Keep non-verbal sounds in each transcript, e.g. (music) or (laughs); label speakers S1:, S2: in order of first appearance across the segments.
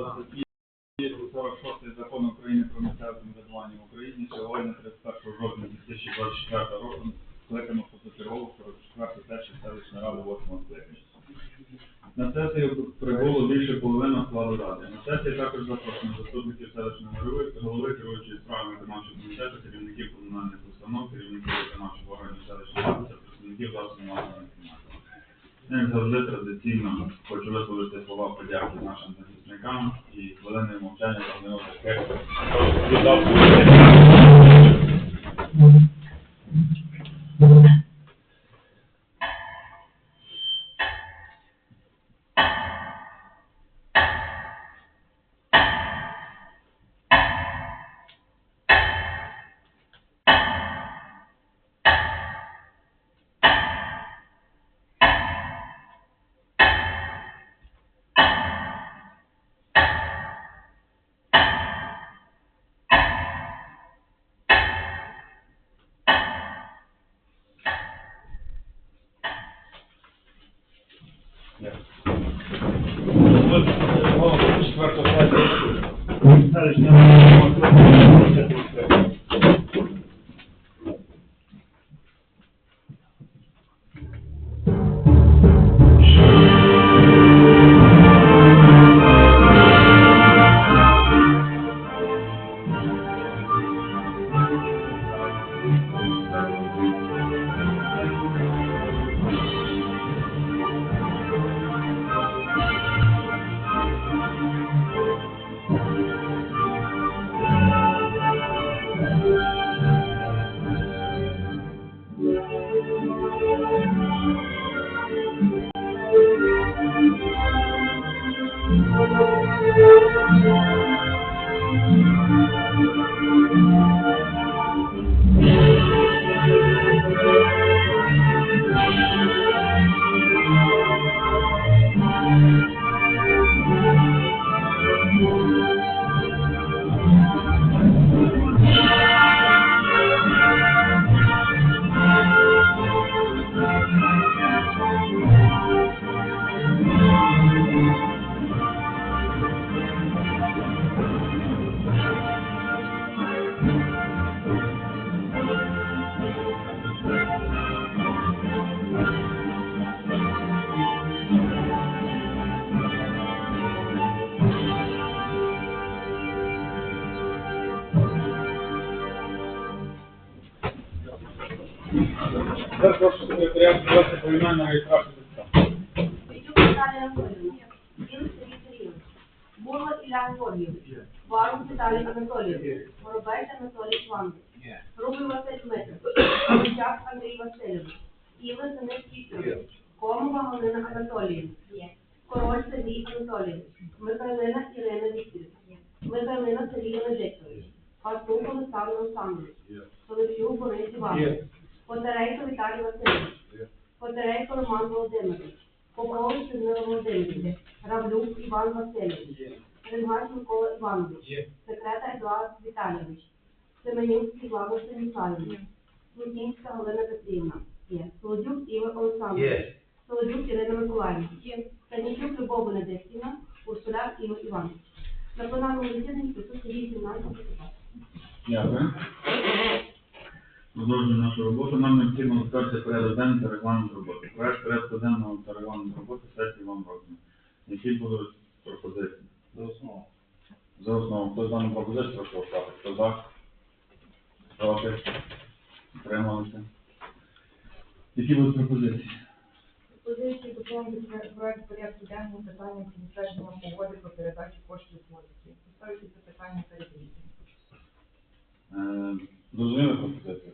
S1: Є 46 закон України про місцеве самоврядування в Україні сьогодні 31 жовтня 2024 року скликано позачергову 44 сесію селищної ради 8 скликання. На сесію прибуло більше половини складу ради. На сесії також запрошено заступників селищної голови, голови керуючої справами виконавчого комітету, керівників комунальних установ, керівників виконавчих органів селищної ради та представників засобів масової інформації. Як завжди традиційно хочу висловити слова подяки нашим захисникам і хвилиною мовчання за нього таких, хто віддав свої життя.
S2: Воробець Анатолій Іванович. Рубль Василь Дмитрович. Мовчак Андрій Васильович. Іван Денис Вікторович. Комова Галина Анатоліївна. Король Сергій Анатолійович. Михайлина Ірина Вікторівна. Михайлина Сергій Венедиктович. Пастух Олександр Олександрович. Соловчук Борис Іванович. Потерейко Віталій Васильович. Потерейко Роман Володимирович. Попович Людмила Володимирівна. Равлюк Іван Васильович. Римгач Микола Іванович. Секретар Едуард Віталійович. Семенівський Влада Станіславівна. Лукінська Галина Петрівна. Є. Солодюк Ігор Олександрович. Солодюк Ірина Миколаївна. Є. Станічук Любов Венедиктівна. Урсуляк Ігор Іванович. На пленарному засіданні присутні 18 депутатів.
S1: Дякую. Продовжуємо нашу роботу. Нам необхідно затвердити порядок денний та регламент роботи. Проект порядку денного та регламент роботи сесії вам роздано. Які будуть пропозиції?
S3: До основи.
S1: За основу. Хто за дану пропозицію, прошу голосувати. Хто за? Проти? Утрималися? Які будуть пропозиції?
S4: Позиції доповнити проект порядку денного питання про затвердження погоди про передачу коштів вулиці. Поставити це питання перед рішенням.
S1: Е, Зрозуміли пропозицію?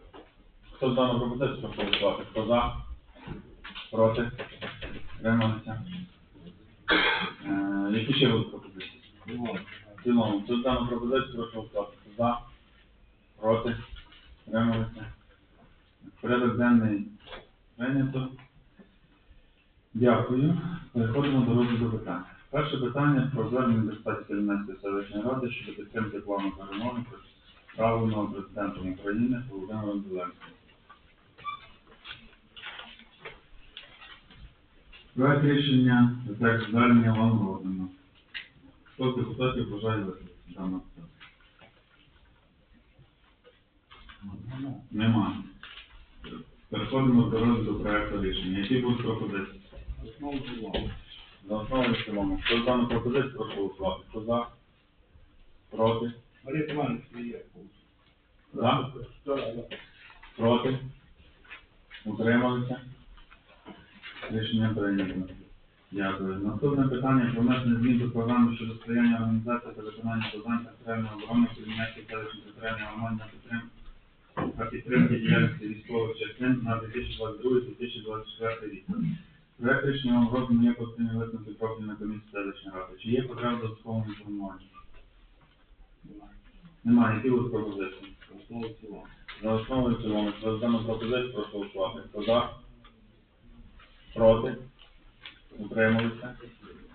S1: Хто за дану пропозицію, прошу голосувати. Хто за? Проти? Утрималися? Е, Які ще будуть пропозиції? В цілому, за дану прошу голосувати. За? Проти? Утрималися? Порядок денний прийнято. Дякую. Переходимо до розгляду питань. Перше питання про звернення депутатів Кельменської селищної ради щодо підтримки плану перемоги правильного президентом України Володимиром Зеленським. Проект рішення текст звернення вам. Хто з депутатів бажає питання? Немає. Переходимо до розгляду проекту рішення. Які будуть пропозиції? За основу в цілому. Хто за дану пропозицію, прошу голосувати. Хто за? Проти?
S5: Марія Івановна, є.
S1: За? Проти? Утрималися? Рішення прийнято. Дякую. Наступне питання про внесення змін до програми щодо сприяння організації та виконання завдань територіальної оборони Кабінетів селищної територіальної громади на підтримку підтримки діяльності військових частин на 2022-2024 рік. Проект рішення вам є постійно висновки профільної комісії селищної ради. Чи є потреба додаткового інформування? Немає. Які будуть пропозиції? За основу і в цілому. За дану пропозицію прошу голосувати. Хто за? Проти? Утрималися?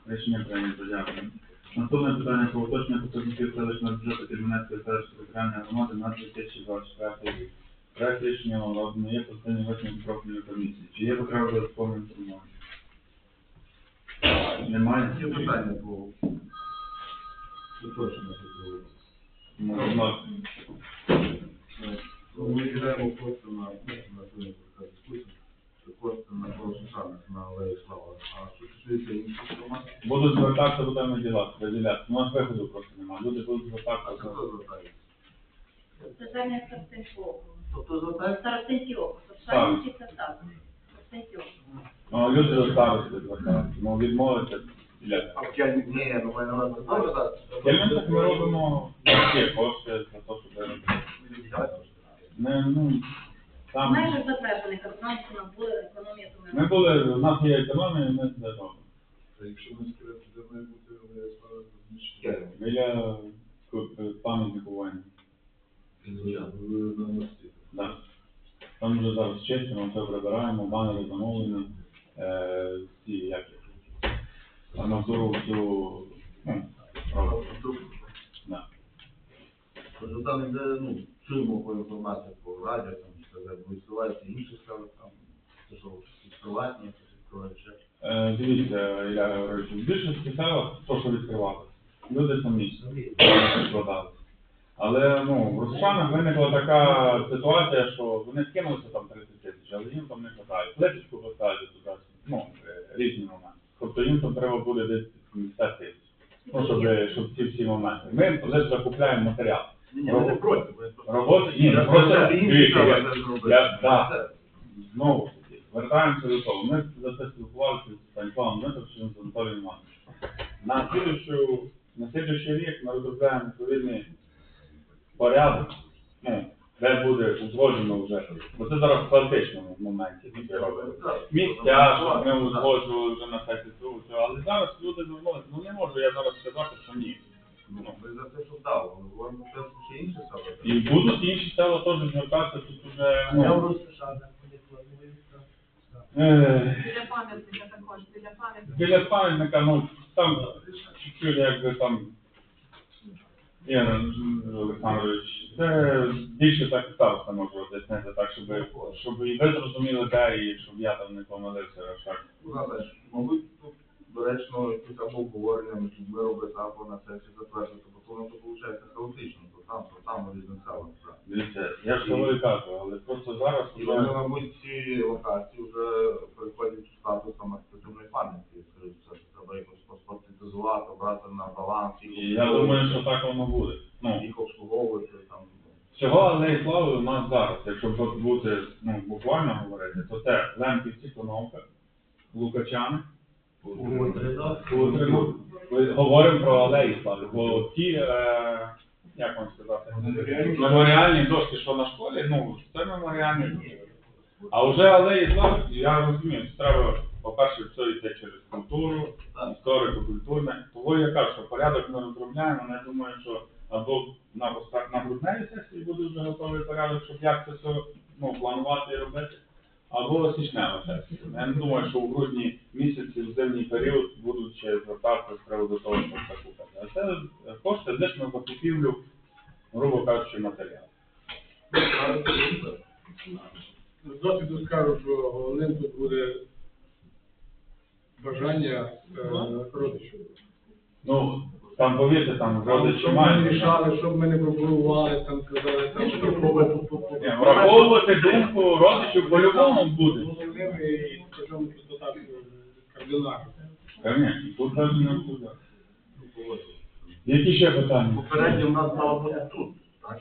S1: Рішення прийнято. Дякую. Наступне питання про уточнення показників селищного бюджету Кельменецької селищної територіальної громади на 2024 рік. Проект рішення вам є постійні висновки профільної комісії. Чи є потреба додаткової інформації? Немає?
S5: Є питання по уточнення.
S1: Ну.
S5: Ну, Ми йдемо просто на, дискусію, кошти на Колошишанах, на Алеї Слава. А що стосується інших громад,
S1: Будуть звертатися до певних діла, виділяти. У нас виходу просто немає. Люди будуть
S5: а
S1: звертатися.
S5: хто звертається?
S2: Звернення Старостинського округу.
S5: Тобто звертається?
S2: Старостинський округ.
S1: Так.
S2: Старостинський це так. Старостинський округ.
S1: Ну, люди до старості звертаються. Ну, відмовитися. для-
S5: А в Кельні? Ні, ну маю на увазі, це теж так?
S1: Ми робимо такі кошти за те, щоб не, ну, там,
S2: Майже затверджений карбонацію на були
S1: ми були, у нас є економія, ми це робимо.
S5: Та якщо ми скрити, де має бути то значить
S1: Біля ку- пам'ятнику воїнів.
S5: На мості.
S1: Да. Там вже зараз чистимо, все прибираємо, банери замовлені, е, ці, як їх, арматуру всю, ну.
S5: Тобто там іде, ну, чуємо по інформації по радіо, там, що це відсуваються інші справи, там,
S1: Е, Дивіться, Ілля Григорович, в більшості села, то, що відкривали, люди самі складали. Але ну, в Росіянах виникла така ситуація, що вони скинулися там 30 тисяч, але їм там не вистачає. Плиточку поставити туди, ну, е, різні моменти. Тобто їм там треба буде десь 70 тисяч. Ну, щоб, щоб ці всі моменти. Ми лише закупляємо матеріал.
S5: Ні.
S1: Роботи, ні,
S5: Я
S1: просто,
S5: інші
S1: дивіться, я- я- да. Знову вертаємося до того. Ми за це спілкувалися з Станіславом Дмитровичем, з Анатолієм Івановичем. На слідущу, на слідущий рік ми розробляємо відповідний порядок, ну, де буде узгоджено вже. Бо це зараз в моменті робимо. Місця, щоб ми узгоджували вже на сайті цього, але зараз люди звернулися, ну не можу я зараз сказати, що ні.
S5: Ну, ми за те, що вдало, ми говоримо про те, що ще інші справи.
S1: І будуть інші села теж звертатися, тут вже,
S5: Я в
S1: ну,
S5: Ростишанах не планується.
S1: е,
S6: Біля пам'ятника також, біля пам'ятника.
S1: Біля пам'ятника, ну, там чуть-чуть якби там, Ігор Олександрович, це більше так і можу об'яснити, так, щоб, щоб і ви зрозуміли, де, і щоб я там не помилився, так.
S5: Ну, мабуть, тут доречно якісь або обговорення між людьми робити, або на сесії затвердити, бо то воно то виходить хаотично, то там, то там, у
S1: Дивіться, я ж того і кажу, але просто зараз
S5: І вони,
S1: вже,
S5: мабуть, ці локації вже переходять в статус там архітектурної пам'ятки, що треба якось паспортизувати, брати на баланс, їх
S1: і я думаю, що так воно буде. Ну,
S5: їх обслуговувати там.
S1: Всього алеї слави у нас зараз, якщо б бути ну, буквально говорити, то це Лемківці, Коновка, Лукачани. Ми говоримо про алеї слави, бо ті, е, як вам сказати, меморіальні дошки, що на школі, ну, це меморіальні. дошки. А вже алеї слави, я розумію, це треба, по-перше, все йти через культуру, історико-культурне. Того я кажу, що порядок ми розробляємо, але я думаю, що або на, на грудневій сесії буде вже готовий порядок, щоб як це все ну, планувати і робити, або січнева сесія. Я не думаю, що в грудні місяці, в зимній період, будуть ще звертатися з приводу того, щоб це купити. А це кошти лише на закупівлю, грубо кажучи, матеріалу.
S7: З досвіду скажу, що головним тут буде бажання е, родичів.
S1: Ну, Там повірте, там родичі
S8: Щоб ми
S1: мають.
S8: рішали, щоб ми не пропонували, там казали, там що
S1: Ні, Враховувати думку родичів по-любому буде.
S8: І причому тут так кардинально.
S1: Конечно, тут навіть не туди. Які ще питання?
S3: Попередньо в нас мала бути тут, так?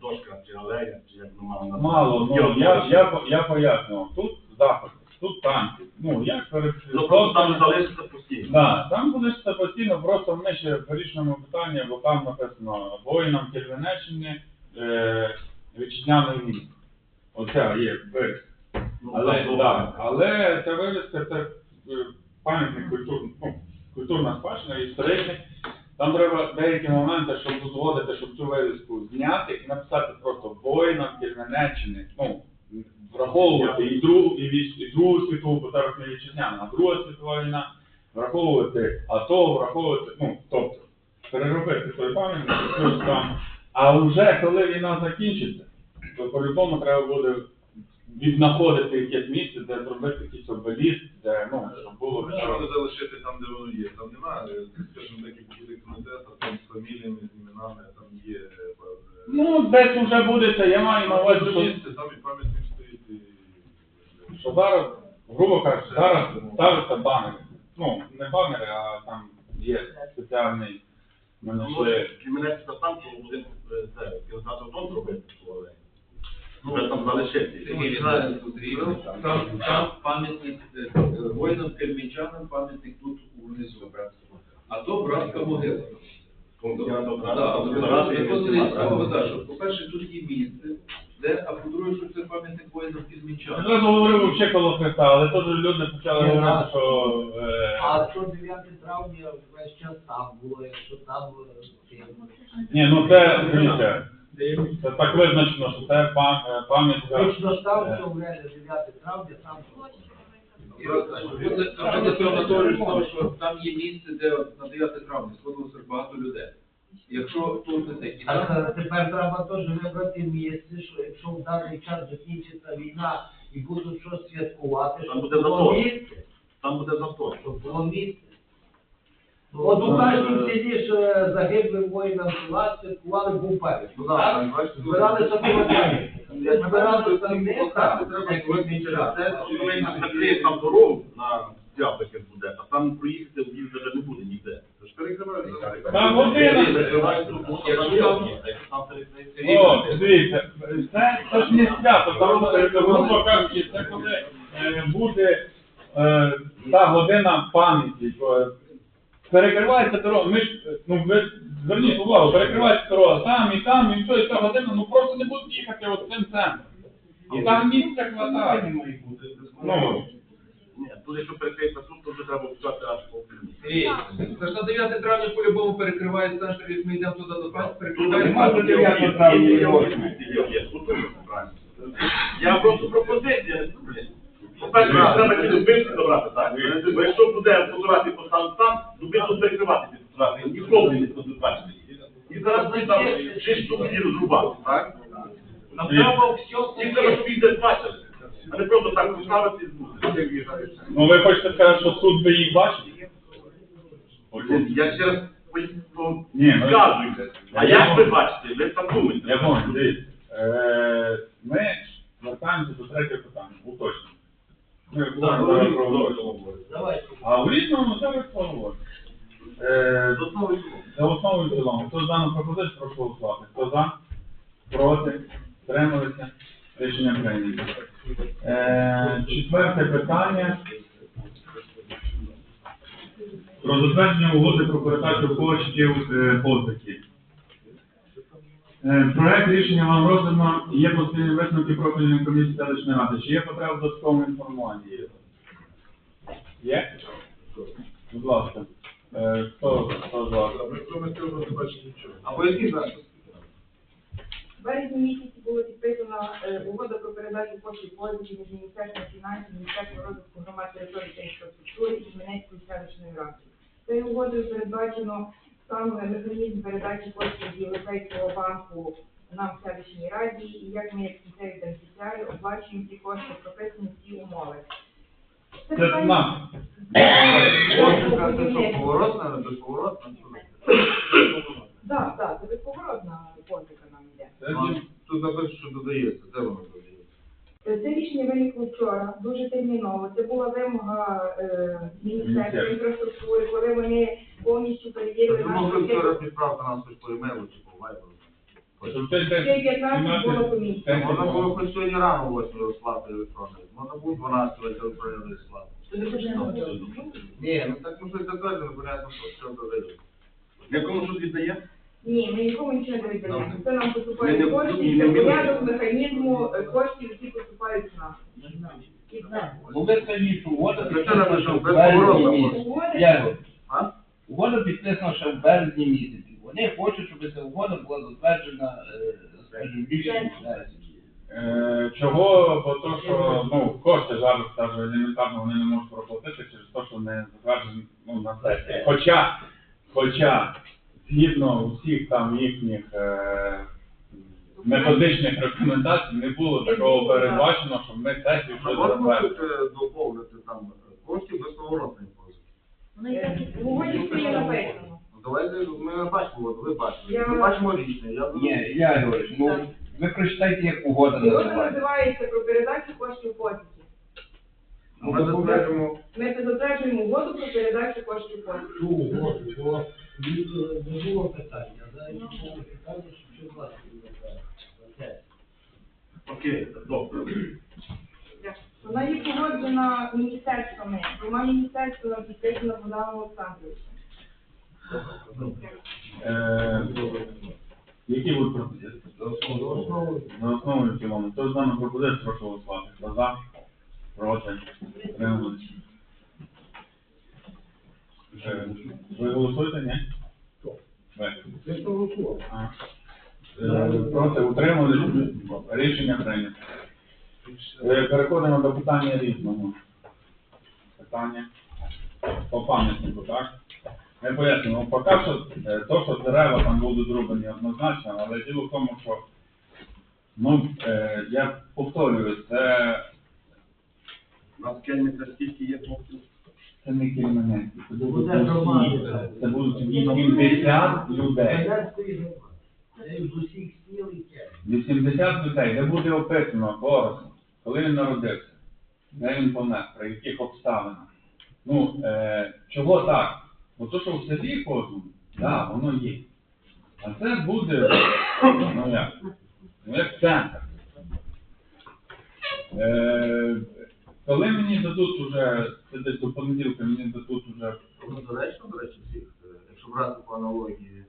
S3: Дошка чи алея, чи як ми мали назвати.
S1: Мало, ну я, я, я пояснював, тут заход, тут танки. Ну, як перед
S3: Ну, просто там залишиться постійно.
S1: Да, там все постійно, просто ми ще вирішуємо питання, бо там написано воїнам Кельвенеччини е, вітчизняної війни. Оце є виріс.
S3: Ну,
S1: Але,
S3: так,
S1: да, але ця вивіска це е, пам'ятник культур, ну, культурна спадщина, історичний. Там треба деякі моменти, щоб узгодити, щоб цю вивіску зняти і написати просто воїнам Кельменеччини. Ну, враховувати і другу, і, віч- і другу світову, бо зараз не вітчизняна, а друга світова війна, враховувати АТО, враховувати, ну, тобто, переробити той пам'ятник, щось там. А вже коли війна закінчиться, то по-любому треба буде віднаходити якесь місце, де зробити якийсь обеліст, де, ну, щоб було
S5: можемо залишити там, де воно є. Там немає, скажімо, такі буде комітет, а там з фаміліями, з іменами, там є е, е,
S1: Ну, десь вже буде це, я маю на увазі, що,
S5: місце, там і пам'ятник.
S1: Що зараз, грубо кажучи, зараз ставиться банери. Ну, не банери, а там є спеціальний, ми
S3: Ну, мене це там, коли буде е, це, кінотеатр Дон зробити. Ну, вже там залишити.
S9: Там, там пам'ятник е, е, воїнам кельмічанам, пам'ятник тут внизу. А то братська могила. Що, по-перше, тут є місце, де, а по-друге, що це пам'ятник воїнам
S1: Я
S9: кельмічанам.
S1: зразу говорив взагалі коло Христа, але теж люди почали говорити, що... Е...
S10: А що 9 травня весь час там було, якщо там
S1: Ні, ну це, дивіться, це так визначено, що це пам- е, пам'ятка.
S10: точно в время 9 травня там.
S9: Що там є місце, де на 9 травня сходилося багато людей. Якщо тут не такі.
S10: Так тепер треба теж вибрати місце, що якщо в даний час закінчиться війна і будуть щось святкувати,
S3: Там
S10: щоб
S3: буде
S10: було місце,
S3: Там буде затор.
S10: щоб було місце. От у кожній селі ж е, загиблим воїнам села святкували був.
S3: Ну, так, бачите,
S10: Збиралися коло пам'ятника. Збиралися там не
S3: Це
S10: так.
S3: коли закриє там дорогу на свято буде, а там проїхати вже не буде ніде.
S5: Це ж перекривають.
S1: Там година.
S3: Там
S9: Якщо-
S3: там перекриє.
S1: О, дивіться, це, це ж не свято, там, е, грубо кажучи, це коли е, буде е, та година пам'яті. е, Перекривається дорога, ми ж, е, ну ви зверніть увагу, перекривається дорога там і там, і все, і ця година, ну просто не будуть їхати от цим центром. І там місця хватає. Ну,
S3: Ні, тут якщо перекриється тут, то вже треба пускати аж по
S9: це ж на 9 травня по-любому перекриває центр, як ми йдемо туди до пам'ятки, перекриває.
S1: Нема 9 травня.
S3: Я просто пропозиція, не блін. По-перше, треба ці дубинці забрати, так? Бо якщо буде фотографії поставити там, дубинку перекривати ці фотографії, ні хлопці не будуть бачити. І зараз ці там шість штук її розрубати, так? Нам треба все, всі треба, щоб їх десь бачили. А не просто так поставити і збути.
S1: ну ви хочете сказати, що суд би їх бачив?
S3: Я ще раз
S1: ну-
S3: вказуйте. А як ви бачите? Ви там думаєте?
S1: Я помню, дивіться. Е, Ми звертаємося до третього. А в різному це ви? За основу і цілому. Хто за дану пропозицію, прошу голосувати. Хто за? Проти? Трималися? Рішення прийнято. Е, четверте питання. Про затвердження угоди про передачу коштів е, позики. Е, Проект рішення вам роздано, є постійні висновки профільної комісії селищної ради. Чи є потреба в додатковому інформуванні? Є? Будь ласка. Е, Хто, з вас?
S3: А поясніть зараз.
S4: В березні місяці було підписано е, угода про передачу коштів позичів між Міністерством фінансів, Міністерством розвитку громад території та інфраструктури і Хмельницької селищної ради. Цією угодою передбачено сам механізм передачі коштів з Європейського банку нам в селищній раді, і як ми, як кінцеві бенефіціари, оплачуємо ці кошти, прописані ці умови.
S1: Це нам.
S3: Це що, поворотна, безповоротна?
S4: Так, так, це безповоротна позика нам йде.
S5: Тут написано, що додається, де воно?
S4: Це рішення виникло вчора, дуже терміново. Це була вимога е, Міністерства інфраструктури, коли вони повністю перевірили
S5: Ви могли
S4: нашу
S5: вчора відправити нам щось по емейлу чи по вайберу.
S4: Ще 15 було комісія.
S5: Можна було хоч сьогодні рано 8 розслати електронної. Можна було 12 електронної розслати. Ні, ну так ну щось затверджено, понятно, що що додається.
S3: Якому щось віддає?
S4: Ні, ми нікому нічого не віддаємо. Це нам
S3: Ми
S4: поступають
S3: не-
S4: кошти,
S3: ні,
S4: це порядок механізму е, коштів, які поступають з нас.
S11: Ну, угода
S5: Це
S11: підписана
S5: пішов,
S11: в
S5: без
S11: березні
S5: повороту.
S11: місяці.
S4: Угоди?
S11: Я-
S5: А?
S11: Угода підписана ще в березні місяці. Вони хочуть, щоб ця угода була затверджена, е, скажімо, більше вересні.
S1: Е, Чого? Бо то, що ну, кошти зараз навіть елементарно вони не можуть проплатити через те, що не затверджені ну, на сесії. Хоча, хоча згідно усіх там їхніх е, методичних рекомендацій не було такого передбачено, щоб ми сесію
S5: Ми
S1: щось затвердили.
S5: тут е, доповнити там коштів безповоротної позики.
S4: В угоді все є написано.
S5: Ну, Давайте ми не бачимо, от ви бачите.
S4: Я-
S5: Ми бачимо рішення. Я
S11: Ні, Ілля Георгійович, ну, ви прочитайте, як угода
S4: Угода
S11: називається.
S4: називається про передачу коштів позики.
S5: Ми затверджуємо.
S4: Ми це затверджуємо угоду про передачу коштів позики.
S10: Угоду, не було питання. Зараз було питання, що чи власне буде.
S3: Окей, добре.
S4: Вона є погоджена міністерствами, двома міністерствами підписана Богданом Олександровичем.
S1: Е, Які будуть пропозиції? За основу і в цілому. Хто з нами пропозиції, прошу голосувати. Хто за? Проти? Утримались? Е, Ви голосуєте, ні? Ви.
S8: Ж голосував.
S1: А. Е, Проти утримались? Рішення прийнято. Е, Переходимо до питання різного. Питання по пам'ятнику, так? Ми пояснюємо, поки що, е, то, що дерева там будуть зроблені однозначно, але діло в тому, що, ну, е, я повторюю, це,
S3: У нас кельміця скільки є хлопців?
S1: Це не кільменець, це будуть
S10: Буде громада.
S1: це будуть 80 людей.
S10: Це з усіх сіл і кем.
S1: 80 людей, де буде описано коротко, коли він народився, де він помер, при яких обставинах. Ну, е, чого так? Бо то, що в селі кожному, да, воно є. А це буде, ну як, ну як центр. Е, коли мені дадуть уже, це десь до понеділка, мені дадуть уже
S5: Ну, доречно, до речі, всіх, е, якщо брати по аналогії,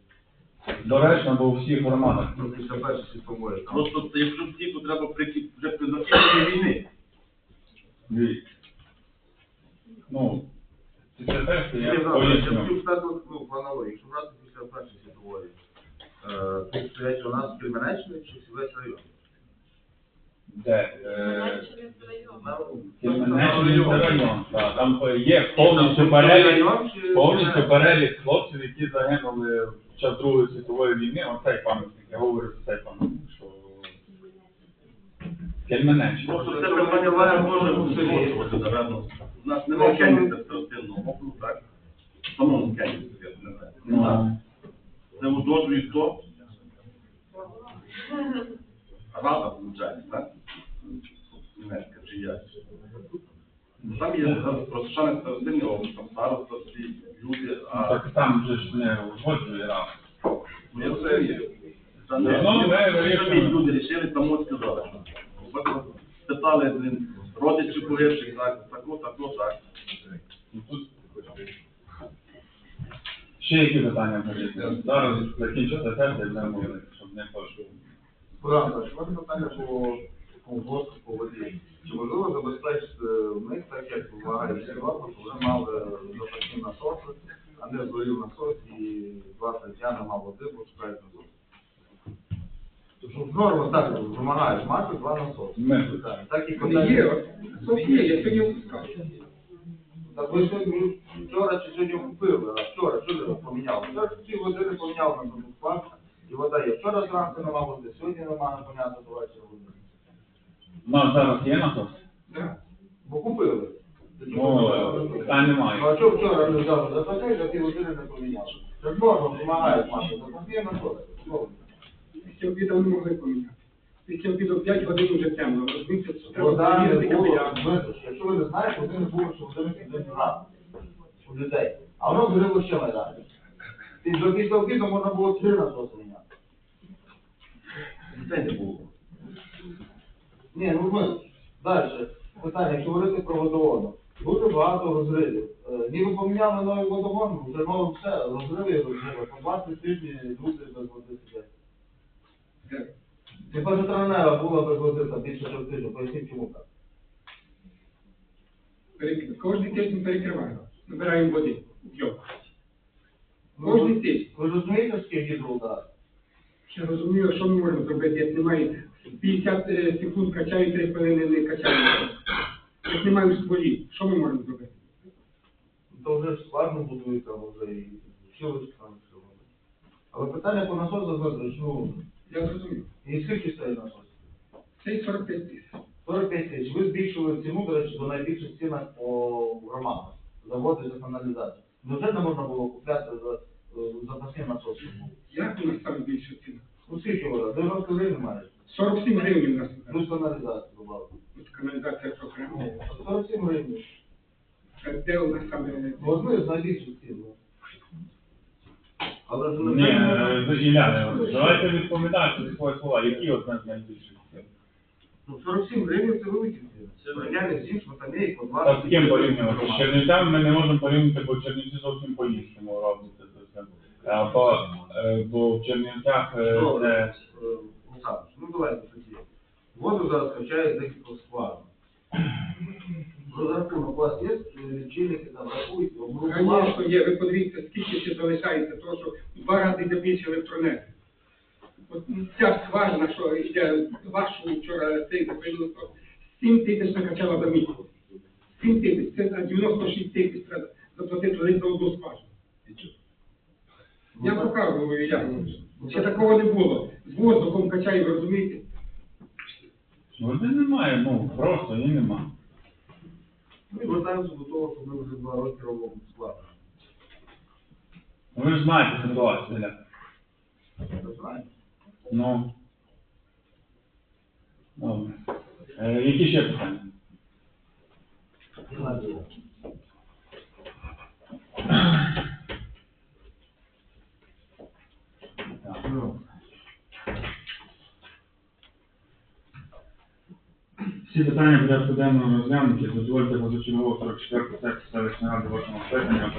S1: доречно, бо у всіх громадах.
S5: ну, після першої світової, там,
S3: Просто якщо всі, то треба при, вже при закінченні війни.
S1: Дивіться. Ну, це те, що я
S5: Ні, да, Я
S1: поясню.
S5: сказати, ну, по аналогії, якщо брати після першої світової, е, тут стоять у нас Кременеччини чи весь район?
S1: Де? Е, Так. Там є повністю перелік, повністю перелік хлопців, які загинули в час Другої світової війни. Оцей пам'ятник, я говорю про цей пам'ятник, що Кельменеччина.
S3: Просто це питання може у селі. У нас немає кельміця старостинного округу, так? В самому кельміці, я не знаю.
S1: Ну,
S3: Це узгоджує хто? (laughs) Рада, виходить, так? Німецька чи як? Там є просто шане старостинний округ, там староста, всі люди, а
S1: так там же ж не узгоджує раз.
S3: Ну, я все є. Це не
S1: Ну, ми
S3: самі
S1: вирішуємо.
S3: люди рішили, там от сказали. Питали, блин, родичі погибших, так, тако, тако, так.
S1: Ну, Ще які питання будуть? Зараз закінчиться сесія, будемо говорити, щоб не пошли.
S5: Богдан, що питання по колгоспу по воді. Чи можливо забезпечити в них, так як вимагає Європа, щоб вони мали запасні насоси, а не згорів насос і два дня нема води, бо чекають на зону. Тобто норма так вимагають мати два насоси. Так, Так і
S8: Вони є, Софія, я сьогодні випускав.
S5: Так ви сьогодні вчора чи сьогодні купили, а вчора що ви поміняли? Вчора ці води не поміняв на продуктах, і вода є. Вчора зранку нема води, сьогодні нема, непонятно, до вечора води.
S1: Ну, а зараз є насос?
S5: Бо купили.
S1: Ну, питань немає.
S5: Ну, а чого вчора не взяли запаси, за ті години не поміняли? Так можна, допомагають мати запаси на що?
S8: Після обіду не могли поміняти. Після обіду 5 годин вже темно. Розумієте, що треба
S5: не
S8: перевірити
S5: було, якщо ви не знаєте, один не було, що один один рано у людей. А воно згоріло ще майдан. Після обіду можна було три насоси міняти.
S3: Дітей не було.
S5: Ні, ну ми далі. Питання, якщо говорити про водоводу. Дуже багато розривів. Е, Ніби поміняли новий водогон, вже нове все, розриви, і розриви. По 20 тижнів люди без води сидять. І перша травнева була без води там більше трьох тижнів. Поясніть, чому так.
S8: Перек- Кожний тиждень перекриваємо. Набираємо води. Йо.
S5: Ну,
S8: Кожний тиждень.
S5: Ви розумієте, скільки гідроудар?
S8: Ще розумію, що ми можемо зробити, як немає 50 е, секунд качаю, 3 хвилини не качаю. Як немає стволі, що ми можемо зробити?
S5: То вже ж складно будують там вже і сілочки там все. Але питання по насосу Дмитрович, ну,
S8: Я зрозумів.
S5: і скільки стоїть насос?
S8: Це і 45 тисяч.
S5: 45 тисяч. Ви збільшили ціну, до речі, до найбільших цінах по громадах. Заводи за каналізацію. Невже не можна було купляти за е, запасні насоси?
S8: Як у нас там більше ціна?
S5: Ну скільки вода? 90 гривень маєш.
S8: 47 гривень у нас.
S5: Плюс каналізацію добавили.
S8: Тут каналізація окремо.
S5: 47 гривень.
S8: Де у нас саме?
S5: Ну, одне з найбільших цін. ну. Але ж
S1: Ні, е, Ілля, давайте відповідати за свої слова. Які одне з найбільших?
S5: Ну, 47 гривень це великі ціни. Це з іншими, там є і по 20.
S1: Та з ким порівнювати? З Чернівцями ми не можемо порівняти, бо Чернівці зовсім по-іншому роблять це все. А, Бо, е, бо в Чернівцях е, це...
S5: Е, Олександр, ну давайте тоді. Воду зараз качають декілька скважин. Розрахунок у вас є е, лічильники, там рахують,
S8: Звісно, є. Ви подивіться, скільки ще залишається, того, що в два рази йде більше електронет. От ця скважина, що йде вашу вчора цей запилили, 7 тисяч накачала за місяць. 7 тисяч, це на 96 тисяч треба заплатити лише за одну скважину. Я показую, як. Ще такого не було. З воздухом качає, ви розумієте?
S1: Води немає, ну просто її нема.
S5: Ми звертаємося до того, що ми вже два роки робимо скважину.
S1: Ну, Ви ж знаєте ситуацію, Ілля. Ну. Добре. Е, які ще питання? Так. Всі питання порядку денного розглянуті. Дозвольте позачергово 44 сесію селищної ради вашого скликання.